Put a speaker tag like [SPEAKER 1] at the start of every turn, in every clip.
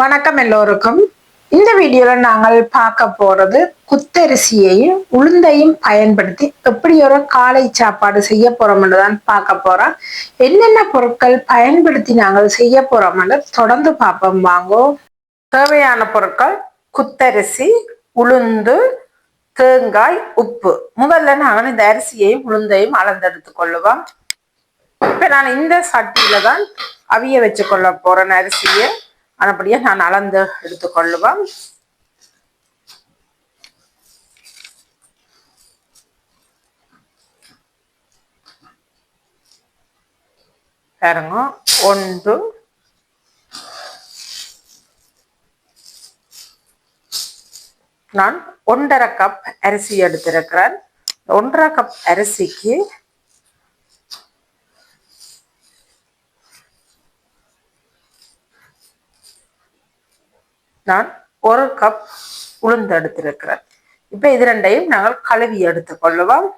[SPEAKER 1] வணக்கம் எல்லோருக்கும். இந்த வீடியோல நாங்கள் பார்க்க போறது குத்தரிசியையும் உளுந்தையும் பயன்படுத்தி எப்படி ஒரு காலை சாப்பாடு செய்ய போறோம்னு தான் பார்க்க போறோம். என்னென்ன பொருட்கள் பயன்படுத்தி நாங்கள் செய்ய போறோம்னு தொடர்ந்து பார்ப்போம். வாங்கோ. தேவையான பொருட்கள் குத்தரிசி உளுந்து தேங்காய் உப்பு. முதல்ல நாங்கள் இந்த அரிசியையும் உளுந்தையும் அளந்தெடுத்து கொள்ளுவோம். இப்ப நான் இந்த சட்டியில தான் அவிய வச்சு கொள்ள போறேன் அரிசியை. அதுபடியே நான் அளந்து எடுத்துக்கொள்ளுவேன் பாருங்க ஒன்று நான் ஒன்றரை கப் அரிசி எடுத்திருக்கிறேன். ஒன்றரை கப் அரிசிக்கு நான் ஒரு கப் உளுந்து எடுத்திருக்கிறேன். இப்போ இது ரெண்டையும் நாங்கள் கழுவி எடுத்துக்கொள்ளுவோம்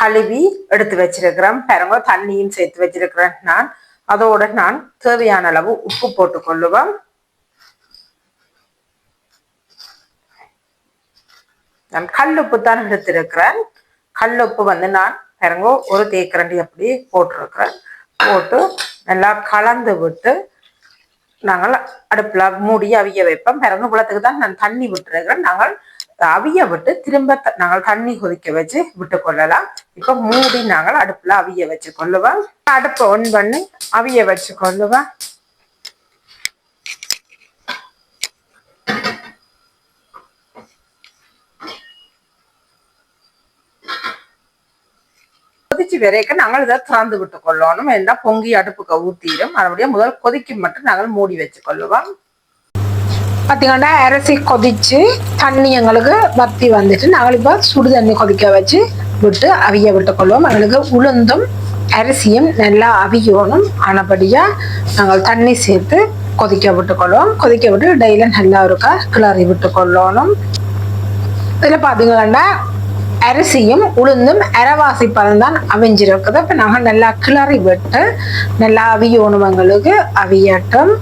[SPEAKER 1] கழுவி எடுத்து வச்சிருக்கிறேன். பாருங்க தண்ணியும் சேர்த்து வச்சிருக்கிறேன் நான். அதோட நான் தேவையான அளவு உப்பு போட்டுக் நான் நான் உப்பு தான் எடுத்திருக்கிறேன். கல்லுப்பு வந்து நான் பாருங்க ஒரு தேக்கரண்டி அப்படி போட்டிருக்கிறேன். போட்டு நல்லா கலந்து விட்டு நாங்கள் அடுப்பில் மூடி அவிய வைப்போம். பிறகு குளத்துக்கு தான் நான் தண்ணி விட்டுருக்கிறேன். நாங்கள் அவிய விட்டு திரும்ப நாங்கள் தண்ணி கொதிக்க வச்சு விட்டு கொள்ளலாம். இப்போ மூடி நாங்கள் அடுப்பில் அவிய வச்சு கொள்ளுவோம். அடுப்பை ஒன் பண்ணி அவிய வச்சு கொள்ளுவேன் கொதிச்சு வரைக்க நாங்கள் இதை திறந்து விட்டு கொள்ளணும் என்ன பொங்கி அடுப்புக்கு ஊத்திடும். மறுபடியும் முதல் கொதிக்கும் மட்டும் நாங்கள் மூடி வச்சு கொள்ளுவோம் பார்த்தீங்கன்னா அரிசி கொதிச்சு தண்ணி எங்களுக்கு வத்தி வந்துட்டு நாங்கள் இப்போ சுடு தண்ணி கொதிக்க வச்சு விட்டு அவிய விட்டு கொள்வோம் எங்களுக்கு உளுந்தும் அரிசியும் நல்லா அவியணும். ஆனபடியாக நாங்கள் தண்ணி சேர்த்து கொதிக்க விட்டு கொள்வோம் கொதிக்க விட்டு டெய்லி நல்லா இருக்கா கிளறி விட்டு கொள்ளணும் இதில் பார்த்தீங்கன்னா அரிசியும் உளுந்தும் அரைவாசி பதம் தான் அவிஞ்சிருக்குது இப்போ நாங்கள் நல்லா கிளறி விட்டு நல்லா அவியோணுவங்களுக்கு எங்களுக்கு அவியட்டும்.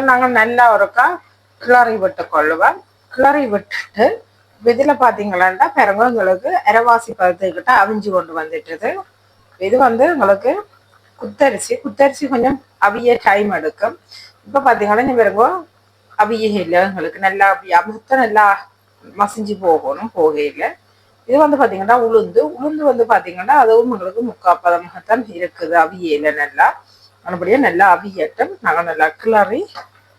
[SPEAKER 1] இப்போ நாங்கள் நல்லா ஒருக்கா கிளறி விட்டு கொள்ளுவோம் கிளறி விட்டுட்டு இதில் பார்த்தீங்களாண்டா பிறகு எங்களுக்கு அரைவாசி பதத்துக்கிட்ட அவிஞ்சு கொண்டு வந்துட்டுது இது வந்து உங்களுக்கு குத்தரிசி குத்தரிசி கொஞ்சம் அவிய டைம் எடுக்கும் இப்போ பார்த்தீங்கன்னா நீ பிறகு அவிய இல்லை எங்களுக்கு நல்லா அப்படி அமுத்த நல்லா மசிஞ்சு போகணும் போகையில் இது வந்து பார்த்தீங்கன்னா உளுந்து உளுந்து வந்து பார்த்தீங்கன்னா அதுவும் எங்களுக்கு முக்காப்பதமாகத்தான் இருக்குது அவியல நல்லா மறுபடியும் நல்லா அவியட்டும். நாங்கள் நல்லா கிளறி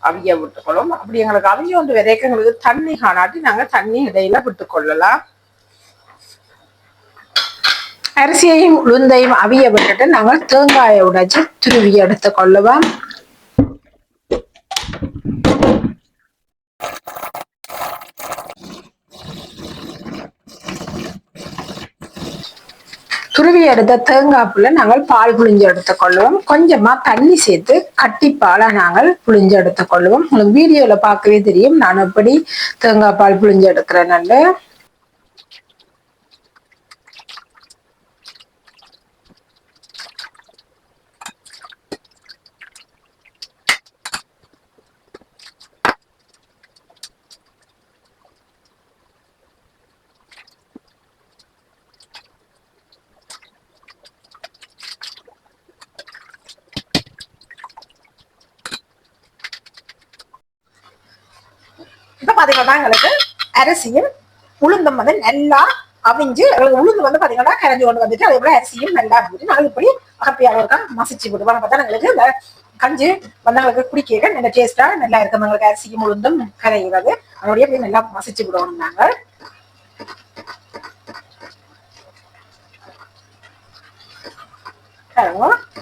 [SPEAKER 1] அவிய விட்டுக்கொள்ளும். அப்படி எங்களுக்கு அவிய ஒன்று விதைக்க எங்களுக்கு தண்ணி காணாட்டி நாங்கள் தண்ணி இடையில விட்டுக்கொள்ளலாம். அரிசியையும் உளுந்தையும் அவிய விட்டுட்டு நாங்கள் தேங்காயை உடைச்சு துருவி எடுத்து துருவி எடுத்த தேங்காய்ப்புல நாங்கள் பால் புளிஞ்சு எடுத்துக்கொள்வோம் கொஞ்சமா தண்ணி சேர்த்து கட்டி பாலை நாங்கள் புளிஞ்சு எடுத்துக்கொள்வோம் உங்களுக்கு வீடியோல பார்க்கவே தெரியும். நான் எப்படி தேங்காய் பால் புளிஞ்சு எடுக்கிறேன்னு இப்ப பாத்தீங்கன்னா எங்களுக்கு அரிசியும் உளுந்தும் வந்து நல்லா அவிஞ்சு எங்களுக்கு உளுந்து வந்து பாத்தீங்கன்னா கரைஞ்சு கொண்டு வந்துட்டு அதே போல அரிசியும் நல்லா இருந்துட்டு நாங்கள் இப்படி ஹாப்பியாக இருக்கா மசிச்சு விடுவோம் பார்த்தா எங்களுக்கு இந்த கஞ்சி வந்தவங்களுக்கு குடிக்க நல்ல டேஸ்டா நல்லா இருக்கும். எங்களுக்கு அரிசியும் உளுந்தும் கரைகிறது அதோடய போய் நல்லா மசிச்சு விடுவோம் நாங்கள்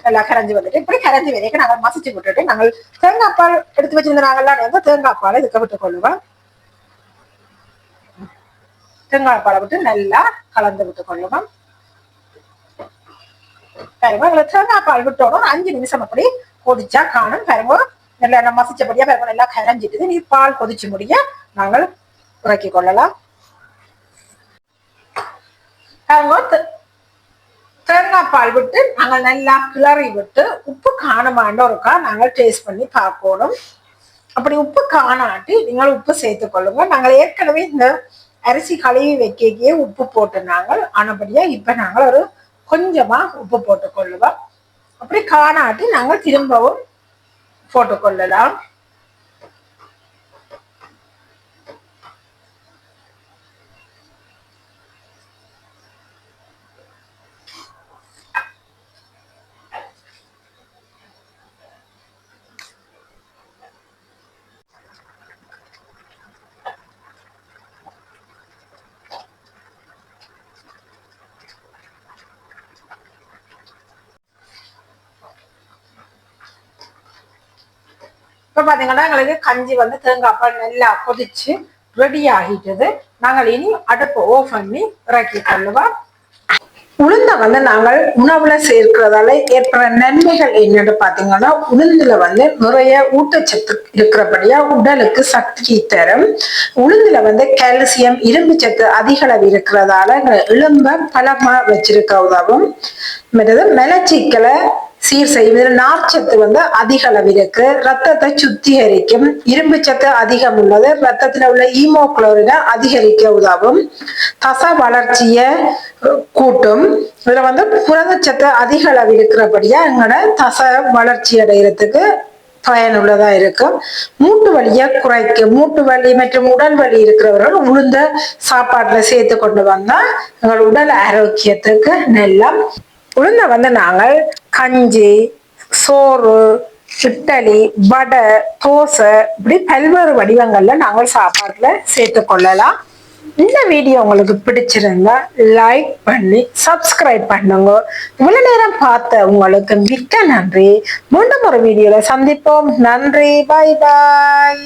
[SPEAKER 1] நல்லா கரைஞ்சி வந்துட்டு இப்படி கரைஞ்சி வரைக்கும் நாங்கள் மசிச்சு விட்டுட்டு நாங்கள் தேங்காய் பால் எடுத்து வச்சிருந்த நாங்கள்லாம் வந்து தேங்காய் பால் இதுக்கு விட்டு கொள்ளுவோம் தேங்காய் விட்டு நல்லா கலந்து விட்டு கொள்ளுவோம் பாருங்க தேங்காய் பால் விட்டோம் அஞ்சு நிமிஷம் அப்படி கொதிச்சா காணும். பாருங்க நல்லா மசிச்சபடியா பாருங்க நல்லா கரைஞ்சிட்டு நீ பால் கொதிச்சு முடிய நாங்கள் இறக்கி கொள்ளலாம். பாருங்க தேங்காய் பால் விட்டு நாங்கள் நல்லா கிளறி விட்டு உப்பு காணமாண்ட ஒருக்கா நாங்கள் டேஸ்ட் பண்ணி பார்க்கணும். அப்படி உப்பு காணாட்டி நீங்கள் உப்பு சேர்த்து கொள்ளுங்க நாங்கள் ஏற்கனவே இந்த அரிசி கழுவி வைக்கையே உப்பு போட்டு நாங்கள் ஆனபடியா இப்ப நாங்கள் ஒரு கொஞ்சமா உப்பு போட்டுக்கொள்ளுவோம். அப்படி காணாட்டி நாங்கள் திரும்பவும் போட்டுக்கொள்ளலாம். இப்போ பாத்தீங்கன்னா எங்களுக்கு கஞ்சி வந்து தேங்காய் பால் நல்லா கொதிச்சு ரெடி ஆகிட்டது. நாங்கள் இனி அடுப்பு ஓஃப் பண்ணி இறக்கி கொள்ளுவோம் உளுந்த வந்து நாங்கள் உணவுல சேர்க்கிறதால ஏற்படுற நன்மைகள் என்னன்னு பாத்தீங்கன்னா உளுந்துல வந்து நிறைய ஊட்டச்சத்து இருக்கிறபடியா உடலுக்கு சக்தி தரும். உளுந்துல வந்து கால்சியம் இரும்பு சத்து அதிக அளவு இருக்கிறதால எலும்ப பலமா வச்சிருக்க உதவும் மற்றது மலச்சிக்கலை சீர் செய்வது நார்ச்சத்து வந்து அதிக அளவு இருக்கு. ரத்தத்தை சுத்திகரிக்கும். இரும்பு சத்து அதிகம் உள்ளது. ரத்தத்துல உள்ள ஈமோகுளோரினை அதிகரிக்க உதவும். தச வளர்ச்சிய கூட்டும். இதுல வந்து புரதச்சத்து அதிக அளவு இருக்கிறபடியா எங்களோட தச வளர்ச்சி அடைகிறதுக்கு பயனுள்ளதா இருக்கும் மூட்டு வலியை குறைக்கும் மூட்டு வலி மற்றும் உடல் வலி இருக்கிறவர்கள் உளுந்த சாப்பாட்டுல சேர்த்து கொண்டு வந்தா எங்கள் உடல் ஆரோக்கியத்துக்கு நல்லா உளுந்த வந்து நாங்கள் கஞ்சி சோறு இட்டலி வடை தோசை இப்படி பல்வேறு வடிவங்கள்ல நாங்கள் சாப்பாட்டுல சேர்த்து கொள்ளலாம். இந்த வீடியோ உங்களுக்கு பிடிச்சிருந்தா லைக் பண்ணி சப்ஸ்கிரைப் பண்ணுங்க. இவ்வளவு நேரம் பார்த்த உங்களுக்கு மிக்க நன்றி. மீண்டும் ஒரு வீடியோல சந்திப்போம். நன்றி. பாய் பாய்